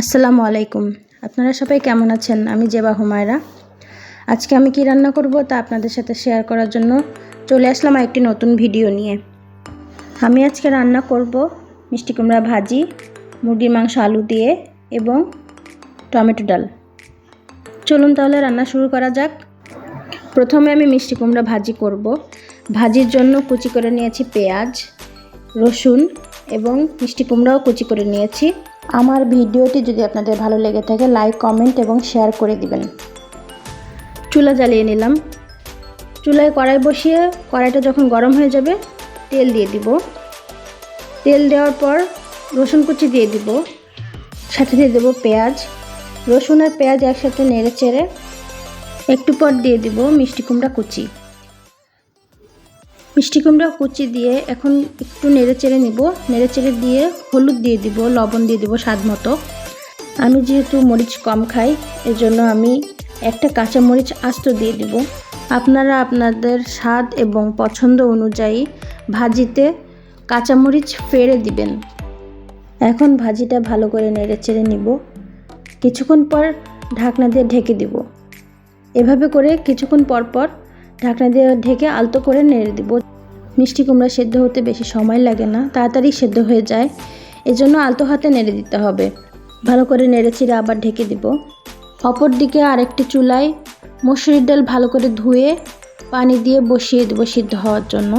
আসসালামু আলাইকুম। আপনারা সবাই কেমন আছেন? আমি জেবা হুমায়রা। আজকে আমি কি রান্না করব তা আপনাদের সাথে শেয়ার করার জন্য চলে আসলাম একটি নতুন ভিডিও নিয়ে। আমি আজকে রান্না করব মিষ্টি কুমড়া ভাজি, মুরগির মাংস আলু দিয়ে এবং টমেটো ডাল। চলুন তাহলে রান্না শুরু করা যাক। প্রথমে আমি মিষ্টি কুমড়া ভাজি করব। ভাজির জন্য কুচি করে নিয়েছি পেঁয়াজ, রসুন এবং মিষ্টি কুমড়াও কুচি করে নিয়েছি। আমার ভিডিওটি যদি আপনাদের ভালো লেগে থাকে, লাইক, কমেন্ট এবং শেয়ার করে দিবেন। চুলা জ্বালিয়ে নিলাম। চুলায় কড়াই বসিয়ে কড়াইটা যখন গরম হয়ে যাবে, তেল দিয়ে দিব। তেল দেওয়ার পর রসুন কুচি দিয়ে দিব। সাথে দিয়ে দেবো পেঁয়াজ। রসুন আর পেঁয়াজ একসাথে নেড়ে চেড়ে একটু পর দিয়ে দিব মিষ্টি কুমড়া কুচি। মিষ্টি কুমড়া কুচি দিয়ে এখন একটু নেড়ে চেড়ে নিব। নেড়ে চেড়ে দিয়ে হলুদ দিয়ে দিব, লবণ দিয়ে দিব স্বাদ মতো। আমি যেহেতু মরিচ কম খাই, এজন্য আমি একটা কাঁচা মরিচ আস্ত দিয়ে দিব। আপনারা আপনাদের স্বাদ এবং পছন্দ অনুযায়ী ভাজিতে কাঁচামরিচ ফেড়ে দিবেন। এখন ভাজিটা ভালো করে নেড়ে চেড়ে নিব। কিছুক্ষণ পর ঢাকনা দিয়ে ঢেকে দিব। এভাবে করে কিছুক্ষণ পর পর ঢাকনা দিয়ে ঢেকে আলতো করে নেড়ে দিব। মিষ্টি কুমড়া সেদ্ধ হতে বেশি সময় লাগে না, তাড়াতাড়ি সেদ্ধ হয়ে যায়। এজন্য আলতো হাতে নেড়ে দিতে হবে। ভালো করে নেড়ে আবার ঢেকে দিব। অপর দিকে আরেকটি চুলায় মসুরির ডাল ভালো করে ধুয়ে পানি দিয়ে বসিয়ে দেবো সিদ্ধ হওয়ার জন্য।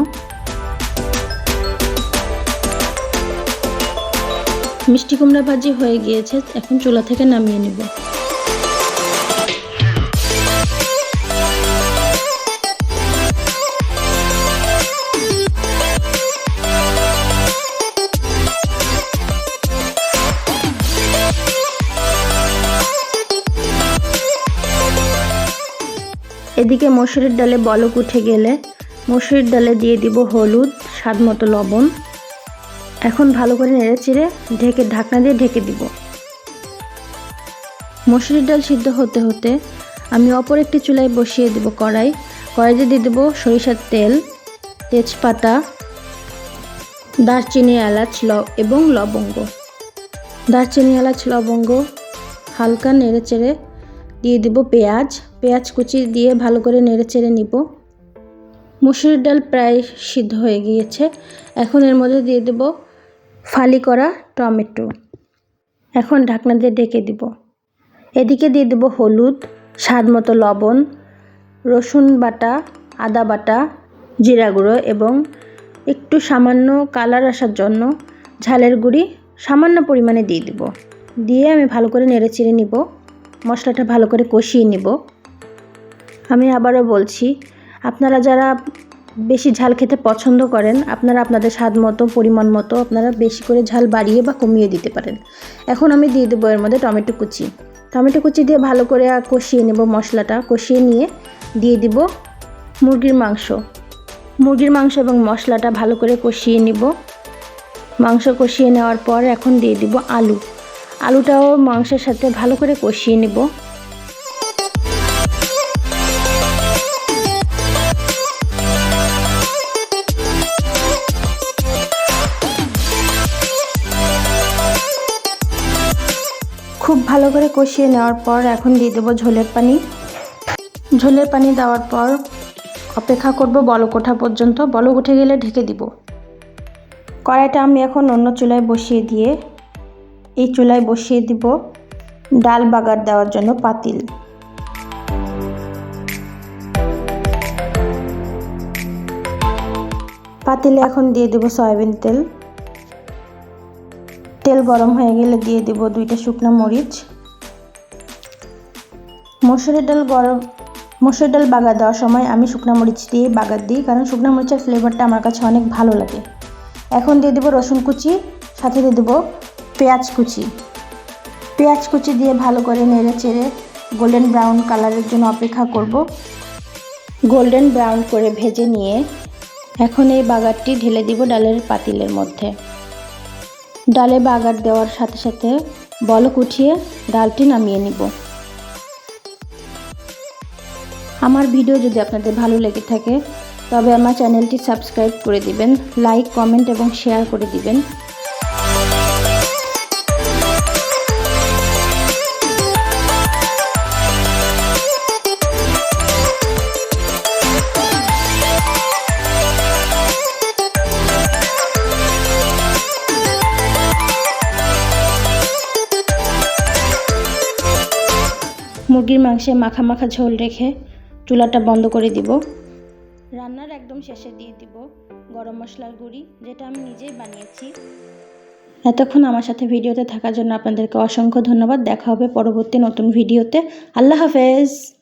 মিষ্টি কুমড়া ভাজি হয়ে গিয়েছে, এখন চুলা থেকে নামিয়ে নেব। এদিকে মসুরির ডালে বলক উঠে গেলে মসুরির ডালে দিয়ে দিব হলুদ, স্বাদ মতো লবণ। এখন ভালো করে নেড়ে চিড়ে ঢেকে ঢাকনা দিয়ে ঢেকে দিব। মসুরির ডাল সিদ্ধ হতে হতে আমি অপর একটি চুলায় বসিয়ে দেব কড়াই। কড়াইতে দিয়ে দেবো সরিষার তেল, তেজপাতা, দারচিনি, এলাচ ল, এবং লবঙ্গ। দারচিনি, এলাচ, লবঙ্গ হালকা নেড়ে চেড়ে দিয়ে দিব পেঁয়াজ। পেঁয়াজ কুচি দিয়ে ভালো করে নেড়ে চেড়ে নিব। মুসুর ডাল প্রায় সিদ্ধ হয়ে গিয়েছে। এখন এর মধ্যে দিয়ে দেব ফালি করা টমেটো। এখন ঢাকনা দিয়ে ঢেকে দিব। এদিকে দিয়ে দেব হলুদ, স্বাদ মতো লবণ, রসুন বাটা, আদা বাটা, জিরা গুঁড়ো এবং একটু সামান্য কালার আসার জন্য ঝালের গুঁড়ি সামান্য পরিমাণে দিয়ে দিব। দিয়ে আমি ভালো করে নেড়ে চেড়ে নিব। মশলাটা ভালো করে কষিয়ে নিব। আমি আবারও বলছি, আপনারা যারা বেশি ঝাল খেতে পছন্দ করেন, আপনারা আপনাদের স্বাদ মতো, পরিমাণ মতো আপনারা বেশি করে ঝাল বাড়িয়ে বা কমিয়ে দিতে পারেন। এখন আমি দিয়ে দেবো এর মধ্যে টমেটো কুচি। টমেটো কুচি দিয়ে ভালো করে কষিয়ে নেব মশলাটা। কষিয়ে নিয়ে দিয়ে দিব মুরগির মাংস। মুরগির মাংস এবং মশলাটা ভালো করে কষিয়ে নিব। মাংস কষিয়ে নেওয়ার পর এখন দিয়ে দিব আলু। আলুটাও মাংসের সাথে ভালো করে কষিয়ে নেব। খুব ভালো করে কষিয়ে নেওয়ার পর এখন দিয়ে দেবো ঝোলের পানি। ঝোলের পানি দেওয়ার পর অপেক্ষা করব বলক ওঠা পর্যন্ত। বলক উঠে গেলে ঢেকে দিব। কড়াইটা আমি এখন অন্য চুলায় বসিয়ে দিয়ে এই চুলায় বসিয়ে দিব ডাল বাগার দেওয়ার জন্য পাতিল। পাতিলে এখন দিয়ে দেব সয়াবিন তেল। তেল গরম হয়ে গেলে দিয়ে দেব দুইটা শুকনো মরিচ। মসুরের ডাল গরম মসুর ডাল বাগার দেওয়ার সময় আমি শুকনো মরিচ দিয়ে বাগার দিই, কারণ শুকনো মরিচের ফ্লেভারটা আমার কাছে অনেক ভালো লাগে। এখন দিয়ে দেবো রসুন কুচি, সাথে দিয়ে দেবো পেঁয়াজ কুচি। পেঁয়াজ কুচি দিয়ে ভালো করে নেড়ে চেড়ে গোল্ডেন ব্রাউন কালারের জন্য অপেক্ষা করব। গোল্ডেন ব্রাউন করে ভেজে নিয়ে এখন এই বাগারটি ঢেলে দিব ডালের পাতিলের মধ্যে। ডালে বাগার দেওয়ার সাথে সাথে বলক উঠিয়ে ডালটি নামিয়ে নিব। আমার ভিডিও যদি আপনাদের ভালো লেগে থাকে, তবে আমার চ্যানেলটি সাবস্ক্রাইব করে দিবেন, লাইক, কমেন্ট এবং শেয়ার করে দিবেন। মুরগির মাংসে মাখা মাখা ঝোল রেখে চুলাটা বন্ধ করে দিব। রান্নার একদম শেষে দিয়ে দিব গরম মশলার গুঁড়ি, যেটা আমি নিজেই বানিয়েছি। এতক্ষণ আমার সাথে ভিডিওতে থাকার জন্য আপনাদেরকে অসংখ্য ধন্যবাদ। দেখা হবে পরবর্তী নতুন ভিডিওতে। আল্লাহ হাফেজ।